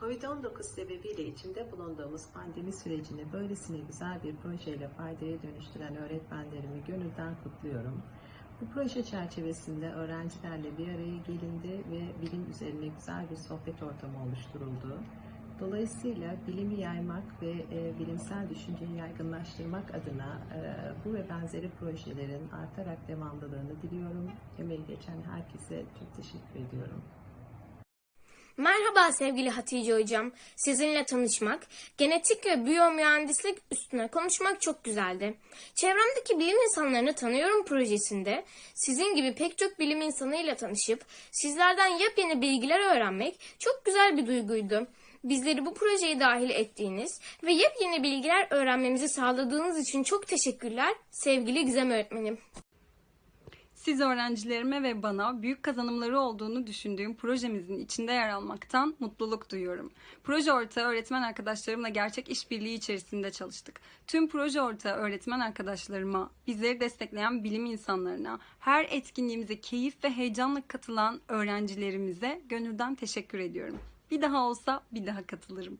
Covid-19 sebebiyle içinde bulunduğumuz pandemi sürecini böylesine güzel bir projeyle faydaya dönüştüren öğretmenlerimi gönülden kutluyorum. Bu proje çerçevesinde öğrencilerle bir araya gelindi ve bilim üzerine güzel bir sohbet ortamı oluşturuldu. Dolayısıyla bilimi yaymak ve e, bilimsel düşünceyi yaygınlaştırmak adına e, bu ve benzeri projelerin artarak devamlılığını diliyorum. Emeği geçen herkese çok teşekkür ediyorum. Merhaba sevgili Hatice Hocam. Sizinle tanışmak, genetik ve biyomühendislik üstüne konuşmak çok güzeldi. Çevremdeki bilim insanlarını tanıyorum projesinde. Sizin gibi pek çok bilim insanıyla tanışıp sizlerden yepyeni bilgiler öğrenmek çok güzel bir duyguydu. Bizleri bu projeye dahil ettiğiniz ve yepyeni bilgiler öğrenmemizi sağladığınız için çok teşekkürler sevgili Gizem öğretmenim. Siz öğrencilerime ve bana büyük kazanımları olduğunu düşündüğüm projemizin içinde yer almaktan mutluluk duyuyorum. Proje ortağı öğretmen arkadaşlarımla gerçek işbirliği içerisinde çalıştık. Tüm proje ortağı öğretmen arkadaşlarıma, bizleri destekleyen bilim insanlarına, her etkinliğimize keyif ve heyecanla katılan öğrencilerimize gönülden teşekkür ediyorum. Bir daha olsa bir daha katılırım.